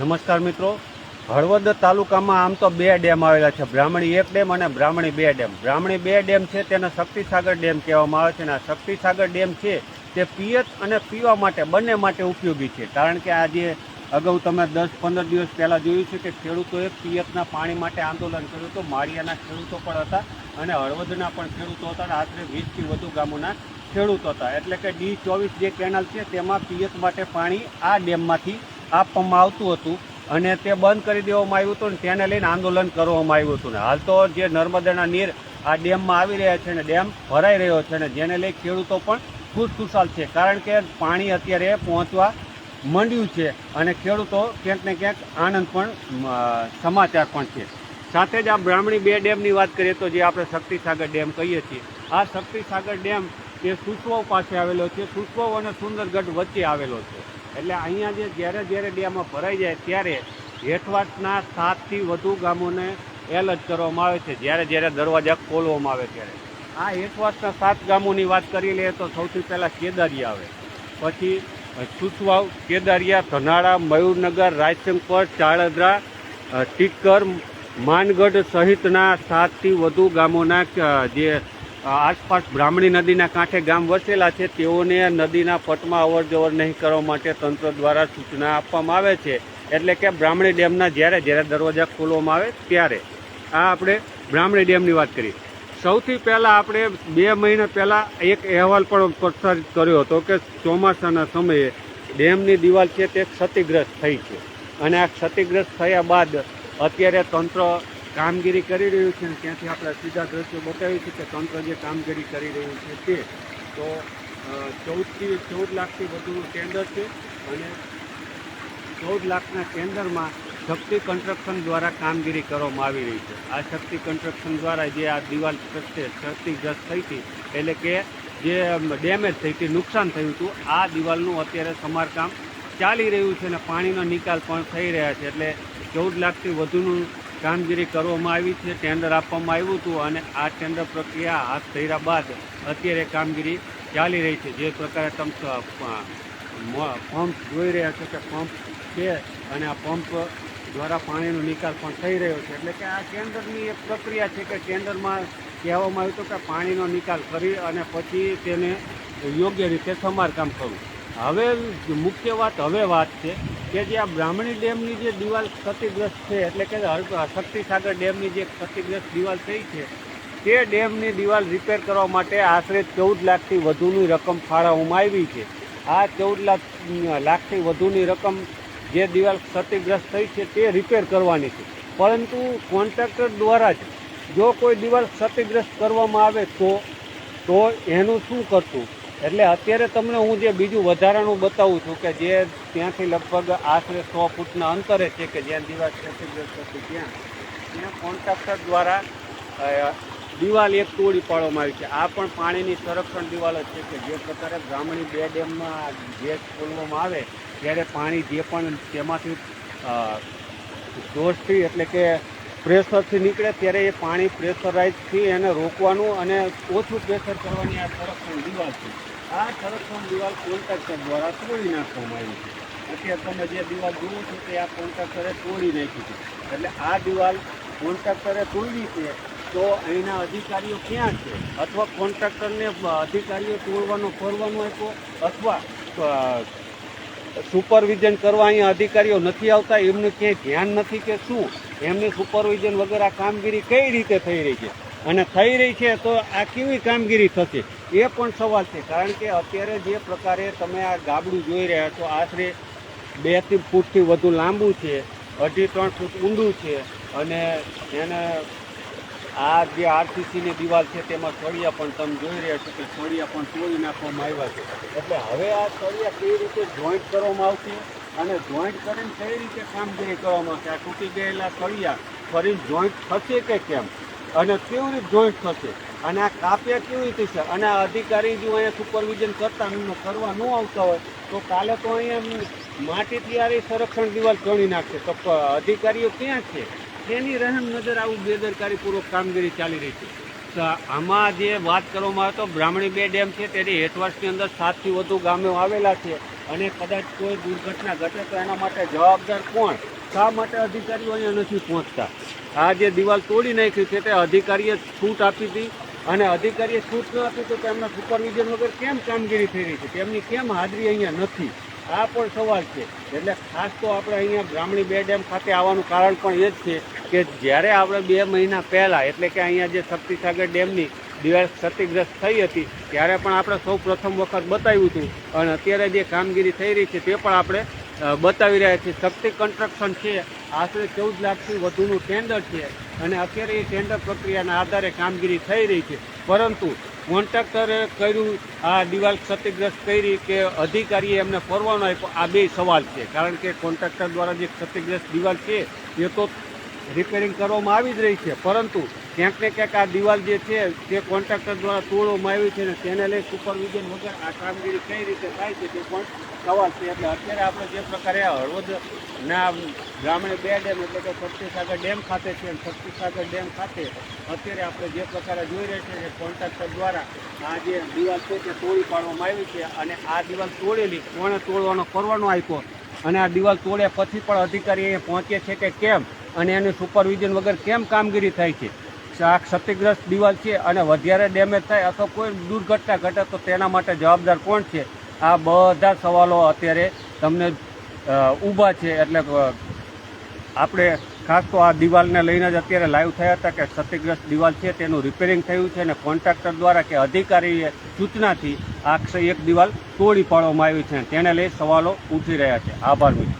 નમસ્કાર મિત્રો. હળવદ તાલુકામાં આમ તો બે ડેમ આવેલા છે. બ્રાહ્મણી એક ડેમ અને બ્રાહ્મણી બે ડેમ. બ્રાહ્મણી બે ડેમ છે તેને શક્તિસાગર ડેમ કહેવામાં આવે છે અને આ શક્તિસાગર ડેમ છે તે પિયત અને પીવા માટે, બંને માટે ઉપયોગી છે. કારણ કે આજે અગાઉ તમે દસ પંદર દિવસ પહેલાં જોયું છે કે ખેડૂતોએ પિયતના પાણી માટે આંદોલન કર્યું હતું. માળિયાના ખેડૂતો પણ હતા અને હળવદના પણ ખેડૂતો હતા અને આશરે વીસથી વધુ ગામોના ખેડૂતો હતા. એટલે કે ડી ચોવીસ જે કેનાલ છે તેમાં પિયત માટે પાણી આ ડેમમાંથી આપવામાં આવતું હતું અને તે બંધ કરી દેવામાં આવ્યું હતું ને તેને લઈને આંદોલન કરવામાં આવ્યું હતું ને. હાલ તો જે નર્મદાના નીર આ ડેમમાં આવી રહ્યા છે ને, ડેમ ભરાઈ રહ્યો છે ને, જેને લઈ ખેડૂતો પણ ખુશખુશાલ છે. કારણ કે પાણી અત્યારે પહોંચવા માંડ્યું છે અને ખેડૂતો ક્યાંક ને ક્યાંક આનંદ પણ સમાચાર પણ છે. સાથે જ આ બ્રાહ્મણી બે ડેમની વાત કરીએ તો જે આપણે શક્તિસાગર ડેમ કહીએ છીએ, આ શક્તિસાગર ડેમ એ સુસવાવ પાસે આવેલો છે. સુસવાવ અને સુંદરગઢ વચ્ચે આવેલો છે. એટલે અહીંયા જે જ્યારે જ્યારે ડેમમાં ભરાઈ જાય ત્યારે હેઠવાટના સાતથી વધુ ગામોને એલર્ટ કરવામાં આવે છે, જ્યારે જ્યારે દરવાજા ખોલવામાં આવે ત્યારે. આ હેઠવાટના સાત ગામોની વાત કરી લઈએ તો સૌથી પહેલાં કેદારી આવે. પછી સુસવાવ, કેદારિયા, ધનાળા, મયુરનગર, રાયશંકર, ચાળદરા ટીકર, માનગઢ સહિતના સાતથી વધુ ગામોના જે આસપાસ બ્રાહ્મણી નદીના કાંઠે ગામ વસેલા છે. તેઓને નદીના પટમાં અવર જવર નહીં કરવા માટે તંત્ર દ્વારા સૂચના આપવામાં આવે છે. એટલે કે બ્રાહ્મણી ડેમના જ્યારે જ્યારે દરવાજા ખોલવામાં આવે ત્યારે. આ આપણે બ્રાહ્મણી ડેમની વાત કરી સૌથી પહેલાં આપણે બે મહિના પહેલાં એક અહેવાલ પણ પ્રસારિત કર્યો હતો કે ચોમાસાના સમયે ડેમની દિવાલ છે તે ક્ષતિગ્રસ્ત થઈ છે. અને આ ક્ષતિગ્રસ્ત થયા બાદ અત્યારે તંત્ર કામગીરી કરી રહ્યું છે અને ત્યાંથી આપણે સીધા દ્રશ્યો બતાવ્યું છે કે તંત્ર જે કામગીરી કરી રહ્યું છે તે. તો ચૌદથી, ચૌદ લાખથી વધુનું ટેન્ડર છે અને ચૌદ લાખના ટેન્ડરમાં શક્તિ કન્સ્ટ્રક્શન દ્વારા કામગીરી કરવામાં આવી રહી છે. આ શક્તિ કન્સ્ટ્રક્શન દ્વારા જે આ દિવાલ ક્ષતિગ્રસ્ત થઈ હતી, એટલે કે જે ડેમેજ થઈ હતી, નુકસાન થયું હતું, આ દિવાલનું અત્યારે સમારકામ ચાલી રહ્યું છે અને પાણીનો નિકાલ પણ થઈ રહ્યા છે. એટલે ચૌદ લાખથી વધુનું કામગીરી કરવામાં આવી છે ટેન્ડર આપવામાં આવ્યું હતું અને આ ટેન્ડર પ્રક્રિયા હાથ ધર્યા બાદ અત્યારે કામગીરી ચાલી રહી છે. જે પ્રકારે તમે પંપ જોઈ રહ્યા છો કે પંપ છે અને આ પંપ દ્વારા પાણીનો નિકાલ પણ થઈ રહ્યો છે. એટલે કે આ ટેન્ડરની એક પ્રક્રિયા છે કે ટેન્ડરમાં કહેવામાં આવ્યું હતું કે પાણીનો નિકાલ કરી અને પછી તેને યોગ્ય રીતે સમારકામ કરવું. હવે મુખ્ય વાત, હવે વાત છે કે જે આ બ્રાહ્મણી ડેમની જે દિવાલ ક્ષતિગ્રસ્ત છે, એટલે કે શક્તિસાગર ડેમની જે ક્ષતિગ્રસ્ત દિવાલ થઈ છે, તે ડેમની દિવાલ રિપેર કરવા માટે આશરે ચૌદ લાખથી વધુની રકમ ફાળવવામાં આવી છે. આ ચૌદ લાખ લાખથી વધુની રકમ જે દિવાલ ક્ષતિગ્રસ્ત થઈ છે, તે રિપેર કરવાની છે. પરંતુ કોન્ટ્રાક્ટર દ્વારા જ જો કોઈ દિવાલ ક્ષતિગ્રસ્ત કરવામાં આવે તો તો એનું શું કરશું? એટલે અત્યારે તમને હું જે બીજું વધારાનું બતાવું છું કે જે ત્યાંથી લગભગ આશરે સો ફૂટના અંતરે છે કે જ્યાં દિવાલ ક્ષતિગ્રસ્ત હતી ત્યાં ત્યાં કોન્ટ્રાક્ટર દ્વારા દિવાલ એક તોડી પાડવામાં આવી છે. આ પણ પાણીની સંરક્ષણ દિવાલ જ છે કે જે પ્રકારે બ્રાહ્મણી બે ડેમમાં ગેસ ખોલવામાં આવે, ત્યારે પાણી જે પણ તેમાંથી સોર્સથી એટલે કે પ્રેશરથી નીકળે ત્યારે એ પાણી પ્રેશરાઇઝથી એને રોકવાનું અને ઓછું પ્રેશર કરવાની આ સંરક્ષણ દિવાલ છે. આ સંરક્ષણ દિવાલ કોન્ટ્રાક્ટર દ્વારા તોડી નાખવામાં આવી છે. અત્યારે તમે જે દિવાલ જુઓ છો તે આ કોન્ટ્રાક્ટરે તોડી નાખી છે. એટલે આ દિવાલ કોન્ટ્રાક્ટરે તોડી છે તો અહીંના અધિકારીઓ ક્યાં છે? અથવા કોન્ટ્રાક્ટરને અધિકારીઓ તોડવાનો, ફરવાનો આપ્યો? અથવા સુપરવિઝન કરવા અહીંયા અધિકારીઓ નથી આવતા, એમનું ક્યાંય ધ્યાન નથી કે શું? એમની સુપરવિઝન વગર આ કામગીરી કઈ રીતે થઈ રહી છે? અને થઈ રહી છે તો આ કેવી કામગીરી થશે? એ પણ સવાલ છે. કારણ કે અત્યારે જે પ્રકારે તમે આ ગાબડું જોઈ રહ્યા છો, આશરે બે ફૂટથી વધુ લાંબુ છે, અઢી, ત્રણ ફૂટ ઊંડું છે અને એને આ જે આરસીસીની દિવાલ છે તેમાં સળિયા પણ તમે જોઈ રહ્યા છો કે સળિયા પણ તોડી નાખવામાં આવ્યા છે. એટલે હવે આ સળિયા કઈ રીતે જોઈન્ટ કરવામાં આવશે અને જોઈન્ટ કરીને કઈ રીતે કામગીરી કરવામાં આવશે? આ તૂટી ગયેલા સળિયા ફરી જોઈન્ટ થશે કે કેમ? અને કેવી રીતે જોઈન્ટ થશે? અને આ કાપ્યા કેવી રીતે છે? અને આ અધિકારી જો અહીંયા સુપરવિઝન કરતા કરવા ન આવતા હોય, તો કાલે તો અહીંયા માટી તૈયારી સંરક્ષણ દિવાલ ચણી નાખશે. તો અધિકારીઓ ક્યાં છે? તેની રહેમ નજર આવું બેદરકારીપૂર્વક કામગીરી ચાલી રહી છે. આમાં જે વાત કરવામાં આવે તો બ્રાહ્મણી બે ડેમ છે, તેની હેઠવાસની અંદર સાતથી વધુ ગામો આવેલા છે અને કદાચ કોઈ દુર્ઘટના ઘટે તો એના માટે જવાબદાર કોણ? શા માટે અધિકારીઓ અહીંયા નથી પહોંચતા? આ જે દિવાલ તોડી નાખી છે, તે અધિકારીએ છૂટ આપી હતી અને અધિકારીએ છૂટ ન આપી તો તેમના સુપરવિઝન વગર કેમ કામગીરી થઈ રહી છે? તેમની કેમ હાજરી અહીંયા નથી? આ પણ સવાલ છે. એટલે ખાસ તો આપણે અહીંયા બ્રાહ્મણી બે ડેમ ખાતે આવવાનું કારણ પણ એ જ છે કે જ્યારે આપણે બે મહિના પહેલાં, એટલે કે અહીંયા જે શક્તિસાગર ડેમની દિવાલ ક્ષતિગ્રસ્ત થઈ હતી, ત્યારે પણ આપણે સૌ પ્રથમ વખત બતાવ્યું હતું. અને અત્યારે જે કામગીરી થઈ રહી છે તે પણ આપણે બતાવી રહ્યા છીએ. શક્તિ કન્સ્ટ્રક્શન છે. આશરે ચૌદ લાખથી વધુનું ટેન્ડર છે. અને અત્યારે એ ટેન્ડર પ્રક્રિયાના આધારે કામગીરી થઈ રહી છે. પરંતુ કોન્ટ્રાક્ટરે કર્યું, આ દિવાલ ક્ષતિગ્રસ્ત કરી કે અધિકારીએ એમને ફરવાનો આપ્યો, આ બે સવાલ છે. કારણ કે કોન્ટ્રાક્ટર દ્વારા જે ક્ષતિગ્રસ્ત દિવાલ છે, એ તો રિપેરિંગ કરવામાં આવી જ રહી છે. પરંતુ ક્યાંક ને ક્યાંક આ દિવાલ જે છે, તે કોન્ટ્રાક્ટર દ્વારા તોડવામાં આવી છે અને તેને લઈ સુપરવિઝન વગર આ કામગીરી કઈ રીતે થાય છે તે પણ સવાલ છે. એટલે અત્યારે આપણે જે પ્રકારે આ હળવદના ગ્રામીણ બે ડેમ એટલે કે શક્તિસાગર ડેમ ખાતે છે અને શક્તિસાગર ડેમ ખાતે અત્યારે આપણે જે પ્રકારે જોઈ રહ્યા છીએ કે કોન્ટ્રાક્ટર દ્વારા આ જે દિવાલ છે તે તોડી પાડવામાં આવી છે અને આ દિવાલ તોડેલી કોણે તોડવાનો કરવાનો આપ્યો? અને આ દિવાલ તોડ્યા પછી પણ અધિકારી અહીંયા પહોંચે છે કે કેમ? અને એનું સુપરવિઝન વગર કેમ કામગીરી થાય છે? આ ક્ષતિગ્રસ્ત દિવાલ છે અને વધારે ડેમેજ થાય અથવા કોઈ દુર્ઘટના ઘટે તો તેના માટે જવાબદાર કોણ છે? આ બધા સવાલો અત્યારે તમને ઊભા છે એટલે આપણે ખાસ તો આ દિવાલને લઈને જ અત્યારે લાઈવ થયા હતા કે ક્ષતિગ્રસ્ત દિવાલ છે, તેનું રિપેરિંગ થયું છે અને કોન્ટ્રાક્ટર દ્વારા કે અધિકારીએ સૂચનાથી આ એક દિવાલ તોડી પાડવામાં આવી છે. તેને લઈ સવાલો ઉઠી રહ્યા છે. આભાર મિત્રો.